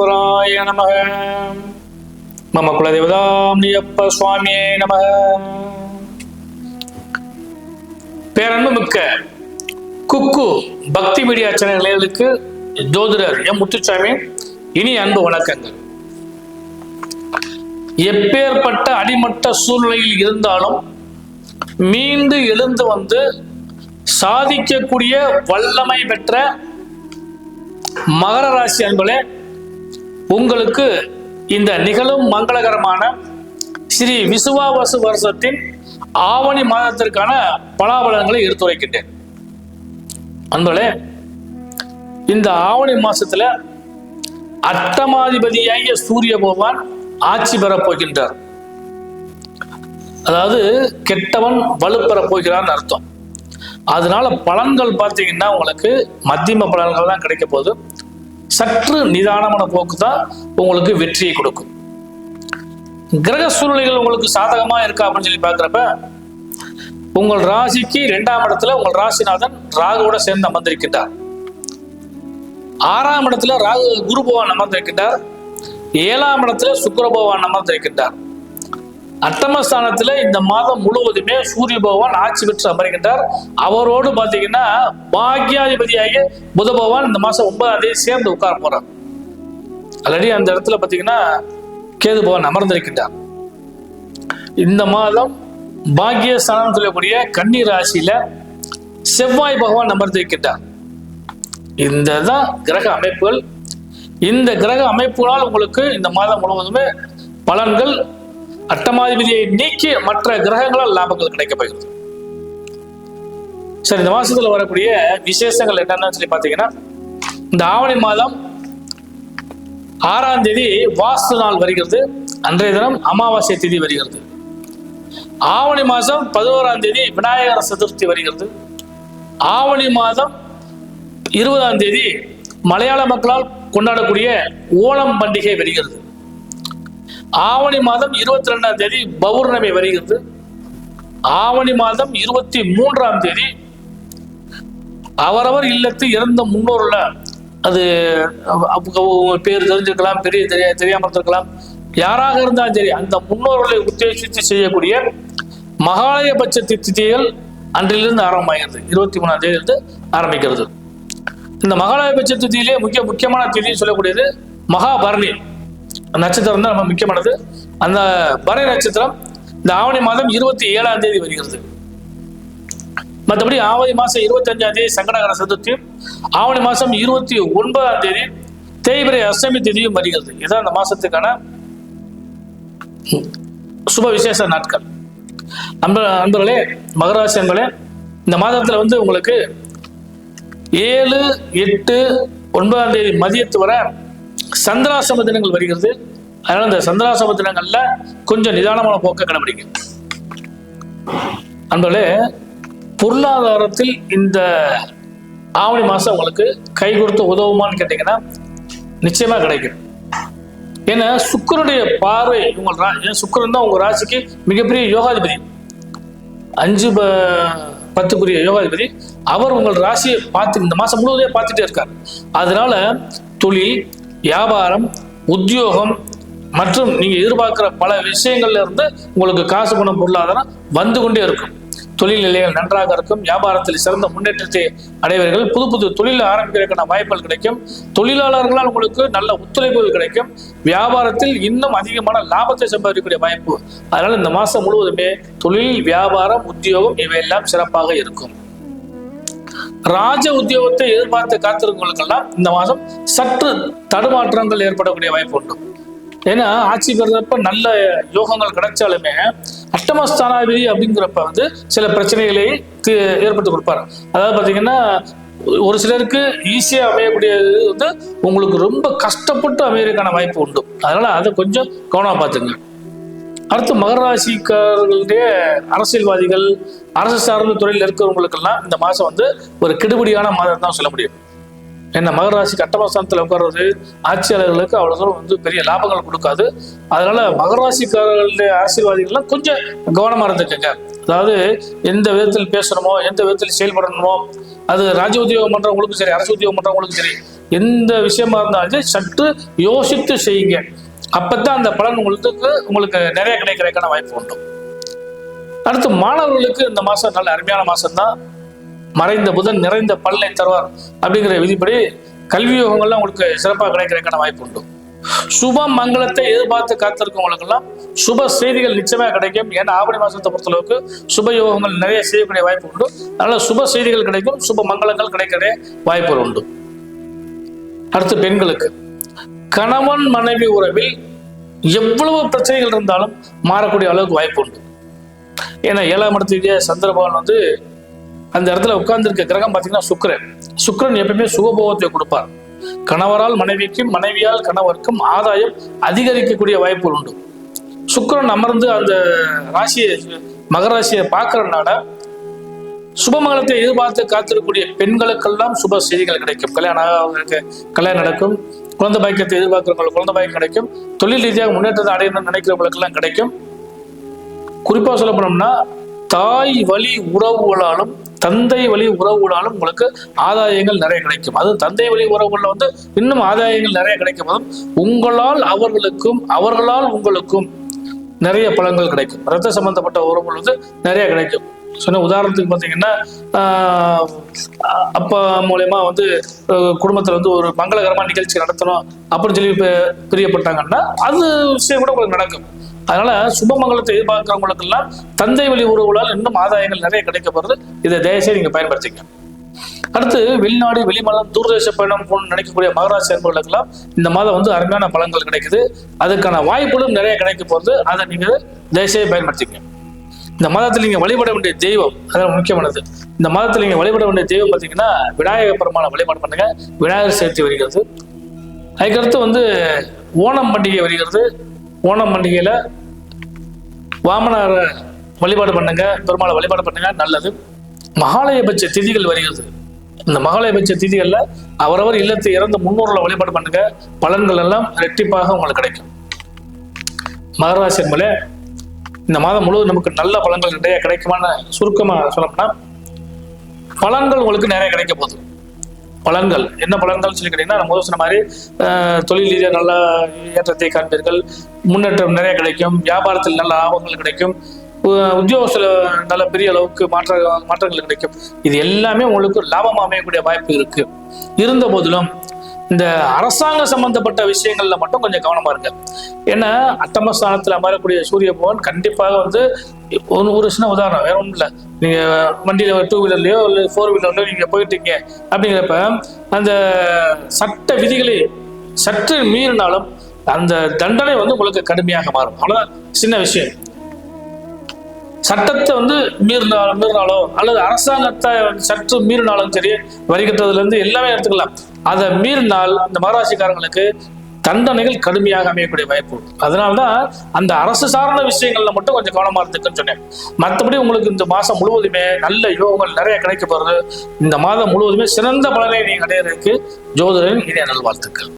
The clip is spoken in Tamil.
விக்னேஸ்வராய நம மம குலதேவதாம் சுவாமியே நம பேரன்பு மிக்க குக்கு பக்தி மீடியா சேனல் நேயர்களுக்கு ஜோதிடர் எம் முத்துசாமி இனி அன்பு வணக்கங்கள். எப்பேற்பட்ட அடிமட்ட சூழ்நிலையில் இருந்தாலும் மீண்டு எழுந்து வந்து சாதிக்கக்கூடிய வல்லமை பெற்ற மகர ராசி அன்பளே உங்களுக்கு இந்த நிகழும் மங்களகரமான ஸ்ரீ விசுவாவசு வருஷத்தின் ஆவணி மாதத்திற்கான பலாபலன்களை எடுத்துரைக்கின்றேன். அன்பளே இந்த ஆவணி மாசத்துல அட்டமாதிபதியாகிய சூரிய பகவான் ஆட்சி பெறப் போகின்றார். அதாவது கெட்டவன் வலுப்பெற போகிறான்னு அர்த்தம். அதனால பலன்கள் பார்த்தீங்கன்னா உங்களுக்கு மத்தியம பலன்கள் தான் கிடைக்க போகுது. சற்று நிதானமான போக்கு தான் உங்களுக்கு வெற்றியை கொடுக்கும். கிரக சூழ்நிலைகள் உங்களுக்கு சாதகமா இருக்கா அப்படின்னு சொல்லி பார்க்குறப்ப உங்கள் ராசிக்கு இரண்டாம் இடத்துல உங்கள் ராசிநாதன் ராகுவோட சேர்ந்து அமர்ந்திருக்கின்றார். ஆறாம் இடத்துல ராகு குரு பகவான் அமர்ந்திருக்கின்றார். ஏழாம் இடத்துல சுக்கர பகவான் அமர்ந்திருக்கின்றார். அட்டமஸ்தானத்துல இந்த மாதம் முழுவதுமே சூரிய பகவான் ஆட்சி பெற்று அமர்கின்றார். அவரோடு பாத்தீங்கன்னா பாக்யாதிபதியாகிய புத பகவான் இந்த மாசம் ஒன்பதாம் தேதி சேர்ந்து உட்கார போறார். ஆல்ரெடி அந்த இடத்துல பாத்தீங்கன்னா கேது பகவான் அமர்ந்திருக்கின்றார். இந்த மாதம் பாக்யஸ்தானம் சொல்லக்கூடிய கன்னி ராசியில செவ்வாய் பகவான் அமர்ந்திருக்கின்றார். இந்த தான் கிரக அமைப்புகள். இந்த கிரக அமைப்புகளால் உங்களுக்கு இந்த மாதம் முழுவதுமே பலன்கள் அட்டமாதிபதியை நீக்கி மற்ற கிரகங்களால் லாபங்கள் கிடைக்கப்படுகிறது சரி இந்த மாசத்துல வரக்கூடிய விசேஷங்கள் என்னன்னு சொல்லி பார்த்தீங்கன்னா இந்த ஆவணி மாதம் ஆறாம் தேதி வாஸ்து நாள் வருகிறது. அன்றைய தினம் அமாவாசை தேதி வருகிறது. ஆவணி மாதம் பதினோராம் தேதி விநாயகர் சதுர்த்தி வருகிறது. ஆவணி மாதம் இருபதாம் தேதி மலையாள மக்களால் கொண்டாடக்கூடிய ஓணம் பண்டிகை வருகிறது. ஆவணி மாதம் இருபத்தி ரெண்டாம் தேதி பௌர்ணமி வருகிறது. ஆவணி மாதம் இருபத்தி மூன்றாம் தேதி அவரவர் இல்லத்து இறந்த முன்னோர்ல அது பேர் தெரிஞ்சிருக்கலாம் பெரிய தெரிய தெரியாம இருந்திருக்கலாம். யாராக இருந்தாலும் சரி அந்த முன்னோர்களை உத்தேசித்து செய்யக்கூடிய மகாலயபட்ச திதிகள் அன்றிலிருந்து ஆரம்பமாகிறது. இருபத்தி மூணாம் தேதியிலிருந்து ஆரம்பிக்கிறது. இந்த மகாலயபட்ச திதியிலே முக்கிய முக்கியமான திதி சொல்லக்கூடியது மகாபரணி. நட்சத்திரம் தான் நம்ம முக்கியமானது. அந்த பரணி நட்சத்திரம் இந்த ஆவணி மாதம் இருபத்தி ஏழாம் தேதி வருகிறது. மற்றபடி ஆவணி மாசம் இருபத்தி அஞ்சாம் தேதி சங்கடகர சதுர்த்தியும் ஆவணி மாசம் இருபத்தி ஒன்பதாம் தேதி தேய்பிரை அஷ்டமி தேதியும் வருகிறது. இதுதான் அந்த மாசத்துக்கான சுப விசேஷ நாட்கள். நம்ப நண்பர்களே மகராசியங்களே இந்த மாதத்துல வந்து உங்களுக்கு ஏழு எட்டு ஒன்பதாம் தேதி மதியத்து வரை சந்திராசம தினங்கள் வருகிறது. அதனால இந்த சந்திராசம தினங்கள்ல கொஞ்சம் நிதானமான போக்க கடைபிடிங்க. அன்பர்களே பொருளாதாரத்தில் இந்த ஆவணி மாசம் உங்களுக்கு கை கொடுத்து உதவுமான்னு கேட்டீங்கன்னா நிச்சயமா கிடைக்கும். ஏன்னா சுக்கரனுடைய பார்வை உங்கள் ஏன் சுக்கரன் தான் உங்க ராசிக்கு மிகப்பெரிய யோகாதிபதி. அஞ்சு ப- பத்துக்குரிய யோகாதிபதி. அவர் உங்கள் ராசியை பார்த்து இந்த மாசம் முழுவதே பார்த்துட்டே இருக்கார். அதனால தொழில் வியாபாரம் உத்தியோகம் மற்றும் நீங்க எதிர்பார்க்கிற பல விஷயங்கள்ல இருந்து உங்களுக்கு காசு பணம் பொருளாதாரம் வந்து கொண்டே இருக்கும். தொழில் நிலைகள் நன்றாக இருக்கும். வியாபாரத்தில் சிறந்த முன்னேற்றத்தை அடைவீர்கள். புது புது தொழில் ஆரம்பிக்கிறதுக்கான வாய்ப்புகள் கிடைக்கும். தொழிலாளர்களால் உங்களுக்கு நல்ல ஒத்துழைப்புகள் கிடைக்கும். வியாபாரத்தில் இன்னும் அதிகமான லாபத்தை சம்பாதிக்கக்கூடிய வாய்ப்பு. அதனால இந்த மாசம் முழுவதுமே தொழில் வியாபாரம் உத்தியோகம் இவையெல்லாம் சிறப்பாக இருக்கும். ராஜ உத்தியோகத்தை எதிர்பார்த்து காத்திருக்கவங்களுக்கெல்லாம் இந்த மாதம் சற்று தடுமாற்றங்கள் ஏற்படக்கூடிய வாய்ப்பு உண்டு. ஏன்னா ஆட்சி பெறுறப்ப நல்ல யோகங்கள் கிடைச்சாலுமே அஷ்டமஸ்தானாதிபதி அப்படிங்கிறப்ப வந்து சில பிரச்சனைகளை ஏற்படுத்தி கொடுப்பாரு. அதாவது பாத்தீங்கன்னா ஒரு சிலருக்கு ஈஸியா அமையக்கூடியது வந்து உங்களுக்கு ரொம்ப கஷ்டப்பட்டு அமையறதுக்கான வாய்ப்பு உண்டு. அதனால அதை கொஞ்சம் கவனமா பார்த்துங்க. அடுத்து மகராசிக்காரர்களுடைய அரசியல்வாதிகள் அரசு சார்ந்த துறையில் இருக்கிறவங்களுக்கெல்லாம் இந்த மாதம் வந்து ஒரு கெடுபடியான மாதம் தான் சொல்ல முடியும். என்ன மகர ராசிக்கு உட்கார்றது ஆட்சியாளர்களுக்கு அவ்வளோ தூரம் வந்து பெரிய லாபங்கள் கொடுக்காது. அதனால மகர ராசிக்காரர்களுடைய அரசியல்வாதிகள்லாம் கொஞ்சம் கவனமாக இருந்துக்கங்க. அதாவது எந்த விதத்தில் பேசணுமோ எந்த விதத்தில் செயல்படணுமோ அது ராஜ உத்தியோகம் பண்ணுறவங்களுக்கும் சரி அரசு உத்தியோகம் பண்ணுறவங்களுக்கும் சரி எந்த விஷயமா இருந்தாலும் சற்று யோசித்து செய்யுங்க. அப்போ தான் அந்த பலன் உங்களுக்கு உங்களுக்கு நிறைய கிடைக்கிறதுக்கான வாய்ப்பு உண்டு. அடுத்து மாணவர்களுக்கு இந்த மாதம் நல்ல அருமையான மாதம்தான் மறைந்த புதன் நிறைந்த பலனை தருவார் அப்படிங்கிற விதிப்படி கல்வி யோகங்கள்லாம் உங்களுக்கு சிறப்பாக கிடைக்கிறதுக்கான வாய்ப்பு உண்டு. சுப மங்களத்தை எதிர்பார்த்து காத்திருக்கவங்களுக்கெல்லாம் சுப செய்திகள் நிச்சயமாக கிடைக்கும். ஏன்னா ஆவணி மாசத்தை பொறுத்தளவுக்கு சுப யோகங்கள் நிறைய செய்யக்கூடிய வாய்ப்பு உண்டு. அதனால சுப செய்திகள் கிடைக்கும் சுப மங்களங்கள் கிடைக்கிற வாய்ப்புகள் உண்டு. அடுத்து பெண்களுக்கு. கணவன் மனைவி உறவில் எவ்வளவு பிரச்சனைகள் இருந்தாலும் மாறக்கூடிய அளவுக்கு வாய்ப்பு உண்டு. ஏன்னா ஏழாம் இடத்துக்கு சந்திரபவன் வந்து அந்த இடத்துல உட்கார்ந்திருக்க கிரகம் பார்த்தீங்கன்னா சுக்கிரன். சுக்கிரன் எப்பயுமே சுகபோகத்தை கொடுப்பார். கணவரால் மனைவிக்கும் மனைவியால் கணவருக்கும் ஆதாயம் அதிகரிக்கக்கூடிய வாய்ப்புகள் உண்டு. சுக்கிரன் அமர்ந்து அந்த ராசியை மகர ராசியை பார்க்கறதுனால சுபமங்கலத்தை எதிர்பார்த்து காத்திருக்கக்கூடிய பெண்களுக்கெல்லாம் சுப செய்திகள் கிடைக்கும். கல்யாணம் ஆகாதவங்களுக்கு கல்யாணம் நடக்கும். குழந்தை பாக்கியத்தை எதிர்பார்க்கிறவங்களுக்கு குழந்தை பாக்கியம் கிடைக்கும். தொழில் ரீதியாக முன்னேற்றத்தை அடையணும்னு நினைக்கிறவங்களுக்கெல்லாம் கிடைக்கும். குறிப்பா சொல்ல போனோம்னா தாய் வழி உறவுகளாலும் தந்தை வழி உறவுகளாலும் உங்களுக்கு ஆதாயங்கள் நிறைய கிடைக்கும். அது தந்தை வழி உறவுகளில் வந்து இன்னும் ஆதாயங்கள் நிறைய கிடைக்கும். அதுவும் உங்களால் அவர்களுக்கும் அவர்களால் உங்களுக்கும் நிறைய பலன்கள் கிடைக்கும். ரத்த சம்பந்தப்பட்ட உறவுகள் வந்து நிறைய கிடைக்கும். சொன்ன உதாரணத்துக்கு பார்த்தீங்கன்னா அப்பா மூலயமா வந்து குடும்பத்தில் வந்து ஒரு மங்களகரமான நிகழ்ச்சி நடத்தணும் அப்படின்னு சொல்லி பிரியப்பட்டாங்கன்னா அது விஷயம் கூட உங்களுக்கு நடக்கும். அதனால சுபமங்கலத்தை எதிர்பார்க்கிறவங்களுக்கெல்லாம் தந்தை வழி உறவுகளால் இன்னும் ஆதாயங்கள் நிறைய கிடைக்கப்படுறது இதை தயவுசெய்து நீங்க பயன்படுத்திக்க அடுத்து வெளிநாடு வெளிமாநிலம் தூர்தேச பயணம் போகணும்னு நினைக்கக்கூடிய மகராசி என்பவர்களுக்கெல்லாம் இந்த மாதம் வந்து அருமையான பலன்கள் கிடைக்குது. அதுக்கான வாய்ப்புகளும் நிறைய கிடைக்க போகுது. அதை நீங்க தயவுசெய்து பயன்படுத்திக்க இந்த மாதத்தில் நீங்க வழிபட வேண்டிய தெய்வம் அதான் முக்கியமானது. இந்த மாதத்தில் நீங்க வழிபட வேண்டிய தெய்வம் பார்த்தீங்கன்னா விநாயகர் பெருமான வழிபாடு பண்ணுங்க. விநாயகர் சேர்த்து வருகிறது. அதுக்கடுத்து வந்து ஓணம் பண்டிகை வருகிறது. ஓணம் பண்டிகையில வாமனாரை வழிபாடு பண்ணுங்க பெருமாளை வழிபாடு பண்ணுங்க நல்லது. மகாலயபட்ச திதிகள் வருகிறது. இந்த மகாலயபட்ச திதிகள்ல அவரவர் இல்லத்தை இறந்த முன்னோர்களை வழிபாடு பண்ணுங்க. பலன்கள் எல்லாம் ரெட்டிப்பாக உங்களுக்கு கிடைக்கும். மகராசி என்பதே இந்த மாதம் முழுவதும் நமக்கு நல்ல பலன்கள் நிறைய கிடைக்குமான சுருக்கமா சொல்லணும்னா பலன்கள் உங்களுக்கு நிறைய கிடைக்க போகுது. பலன்கள் என்ன பலன்கள் சொல்லி கேட்டீங்கன்னா நம்ம முதல் சொன்ன மாதிரி தொழில் ரீதியாக நல்ல ஏற்றத்தை காண்பீர்கள். முன்னேற்றம் நிறைய கிடைக்கும். வியாபாரத்தில் நல்ல லாபங்கள் கிடைக்கும். உத்தியோகத்தில் நல்ல பெரிய அளவுக்கு மாற்ற மாற்றங்கள் கிடைக்கும். இது எல்லாமே உங்களுக்கு லாபம் அமையக்கூடிய வாய்ப்பு இருக்கு. இருந்த போதிலும் இந்த அரசாங்க சம்பந்தப்பட்ட விஷயங்கள்ல மட்டும் கொஞ்சம் கவனமா இருங்க. ஏன்னா அட்டமஸ்தானத்தில் அமரக்கூடிய சூரிய பகவான் கண்டிப்பாக வந்து ஒரு ஒரு சின்ன உதாரணம் வேற ஒன்றும் இல்லை. நீங்க வண்டியில டூ வீலர்லயோ இல்லை ஃபோர் வீலர்லயோ நீங்க போயிட்டீங்க அப்படிங்கிறப்ப அந்த சட்ட விதிகளை சற்று மீறினாலும் அந்த தண்டனை வந்து உங்களுக்கு கடுமையாக மாறும். அவ்வளவுதான். சின்ன விஷயம். சட்டத்தை வந்து மீறினாலும் மீறினாலோ அல்லது அரசாங்கத்தை சற்று மீறினாலும் சரி வரி கட்டுறதுல இருந்து எல்லாமே எடுத்துக்கலாம். அதை மீறினால் இந்த மகராசிக்காரங்களுக்கு தண்டனைகள் கடுமையாக அமையக்கூடிய வாய்ப்பு அதனால்தான் அந்த அரசு சார்ந்த விஷயங்கள்ல மட்டும் கொஞ்சம் கவனமா இருந்துக்குன்னு சொன்னேன். மற்றபடி உங்களுக்கு இந்த மாசம் முழுவதுமே நல்ல யோகங்கள் நிறைய கிடைக்க போறது இந்த மாதம் முழுவதுமே சிறந்த பலனை நீங்க அடையிறதுக்கு ஜோதிடரின் இனிய நல்வாழ்த்துக்கள்.